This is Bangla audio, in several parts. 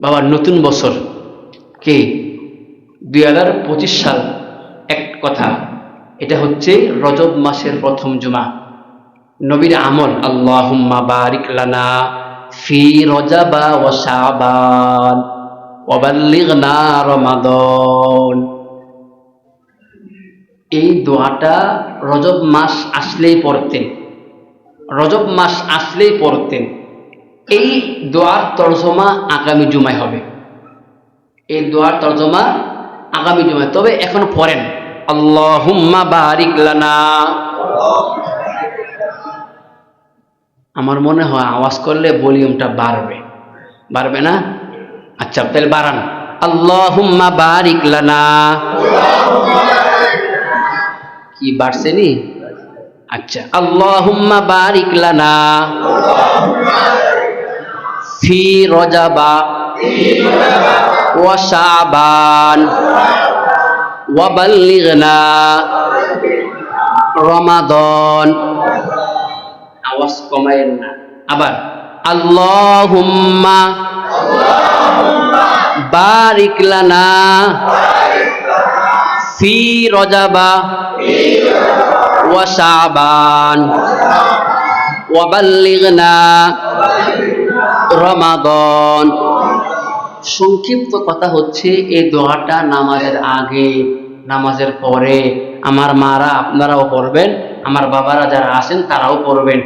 বাবা নতুন বছর। কে? দুই হাজার পঁচিশ সাল। এক কথা, এটা হচ্ছে রজব মাসের প্রথম জুমা। নবীর আমল, আল্লাহুম্মা বারিক লানা ফি রজাবা শাবান ওয়া বাল্লিগনা এই দোয়াটা রজব মাস আসলেই পড়তেন। রজব মাস আসলেই পড়তেন। এই দোয়ার তর্জমা আগামী জুমায় হবে। এই দোয়ার তর্জমা আগামী জুমায়। তবে এখন পড়েন। আল্লাহুম্মা বারিক আমার মনে হয় আওয়াজ করলে ভলিউমটা বাড়বে। বাড়বে না? আচ্ছা তাহলে বাড়ান। আল্লাহুম্মা বারিক কি বাড়ছে নি? আচ্ছা আল্লাহুম্মা বারিক ফি রজাবা। ওয়া শাবান। ওয়া বাল্লিগনা রমাদান। আওয়াজ কমায়েন না। আবার, আল্লাহুম্মা বারিক লানা ফি রজাবা। ওয়া শাবান। ওয়া বাল্লিগনা রমাদান। সংক্ষিপ্ত কথা হচ্ছে, এই দোয়াটা নামাজের আগে, নামাজের পরে আমার মারা, আপনারাও পড়বেন, আমার বাবারা যারা আছেন তারাও পড়বেন।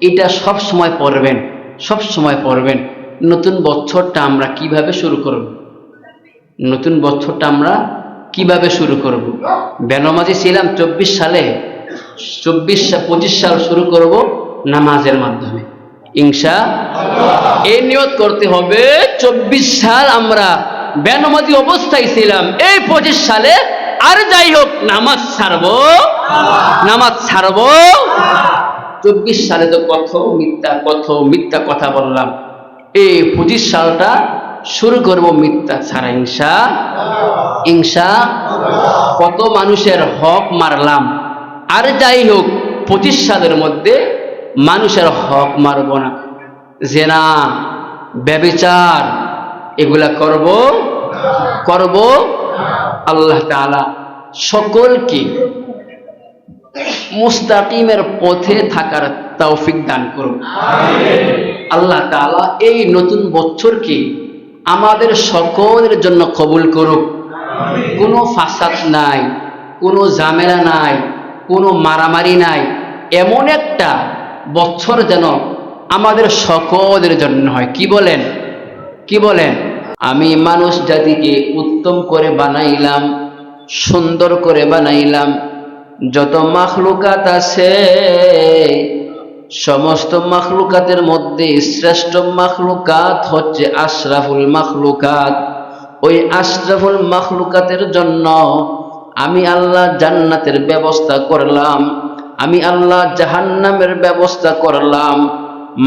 এটা সব সময় পড়বেন, সব সময় পড়বেন। নতুন বছরটা আমরা কীভাবে শুরু করব? নতুন বছরটা আমরা কীভাবে শুরু করব? বেনমাজি ছিলাম চব্বিশ সালে, চব্বিশ, পঁচিশ সাল শুরু করব নামাজের মাধ্যমে। ইংসা এই নিয়ত করতে হবে, চব্বিশ সাল আমরা বেনমাজি অবস্থায় ছিলাম। এই পঁচিশ সালে আর যাই হোক, নামাজ ছাড়বো নামাজ ছাড়বো। চব্বিশ সালে তো কত মিথ্যা কত মিথ্যা কথা বললাম। এই পঁচিশ সালটা শুরু করব মিথ্যা ছাড়া ইংসা ইংসা কত মানুষের হক মারলাম। আর যাই হোক, পঁচিশ সালের মধ্যে মানুষের হক মারব না। জেনা, ব্যবিচার, এগুলা করব করব আল্লাহ তাআলা। সকলকে মুস্তাকিমের পথে থাকার তৌফিক দান করুন। আল্লাহ তাআলা এই নতুন বছরকে আমাদের সকলের জন্য কবুল করুক। কোনো ফাসাদ নাই, কোনো ঝামেলা নাই, কোনো মারামারি নাই। এমন একটা বছর যেন আমাদের সকলের জন্য হয়। কি বলেন? কি বলেন? আমি মানুষ জাতিকে উত্তম করে বানাইলাম, সুন্দর করে বানাইলাম। যত মাখলুকাত আছে, সমস্ত মাখলুকাতের মধ্যে শ্রেষ্ঠ মাখলুকাত হচ্ছে আশরাফুল মাখলুকাত। ওই আশরাফুল মাখলুকাতের জন্য আমি আল্লাহ জান্নাতের ব্যবস্থা করলাম। আমি আল্লাহ জাহান্নামের ব্যবস্থা করলাম।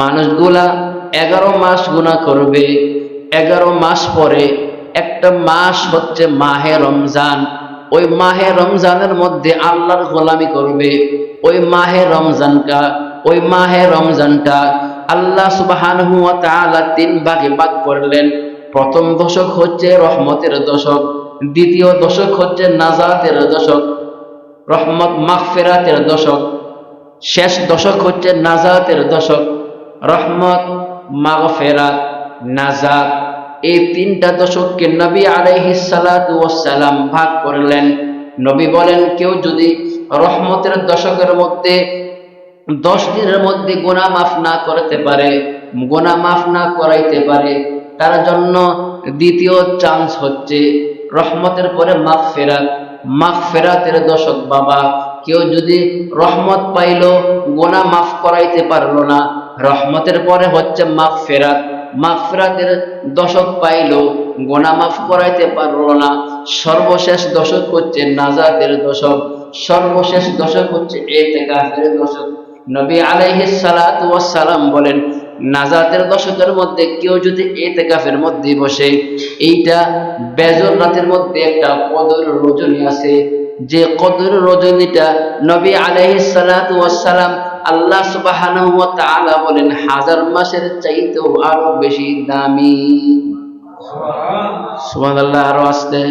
মানুষগুলা এগারো মাস গুণা করবে, এগারো মাস পরে একটা মাস হচ্ছে মাহে রমজান। ওই মাহে রমজানের মধ্যে আল্লাহর গোলামি করবে। ওই মাহে রমজানটা ওই মাহে রমজানটা আল্লাহ তাআলা তিন ভাগে ভাগ করলেন। প্রথম দশক হচ্ছে রহমতের দশক, দ্বিতীয় দশক হচ্ছে নাজাতের দশক রহমত মাগফিরাতের দশক, শেষ দশক হচ্ছে নাজাতের দশক। রহমত, মাগফিরাত, নাজাত, এই তিনটা দশককে নবী সালাম ভাগ করলেন। নবী বলেন, কেউ যদি রহমতের দশকের মধ্যে দশ দিনের মধ্যে গোনা মাফ না করতে পারে গোনা মাফ না করাইতে পারে, তার জন্য দ্বিতীয় চান্স হচ্ছে রহমতের পরে মাফ ফেরাত মাফ ফেরাতের দশক, বাবা। কেউ যদি রহমত পাইলো গোনা মাফ করাইতে পারল না। রহমতের পরে হচ্ছে মাফ ফেরাত মাফ ফেরাতের দশক পাইলো গোনা মাফ করাইতে পারল না। সর্বশেষ দশক হচ্ছে নাজাতের দশক। সর্বশেষ দশক হচ্ছে এতেকাফের দশক। নবী আলাইহিস সালাম বলেন নাজাতের দশকের মধ্যে কেউ যদি এতেকাফের মধ্যে বসে এইটা বেজর রাতের মধ্যে একটা কদর রজনী আছে। যে কদর রজনীটা নবী আলাইহিস সালাতু সালাম আল্লাহ তাআলা বলেন হাজার মাসের চাইতেও আরও বেশি দামি। সুমান আল্লাহ আরও আসতে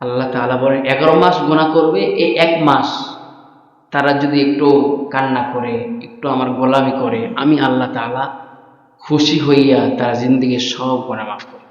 আল্লাহ তাআলা বলেন এগারো মাস গুণা করবে এই এক মাস। তারা যদি একটু কান্না করে, একটু আমার গোলামি করে, আমি আল্লাহ তালা খুশি হইয়া তার জিন্দিগির সব গোনা মাফ করি।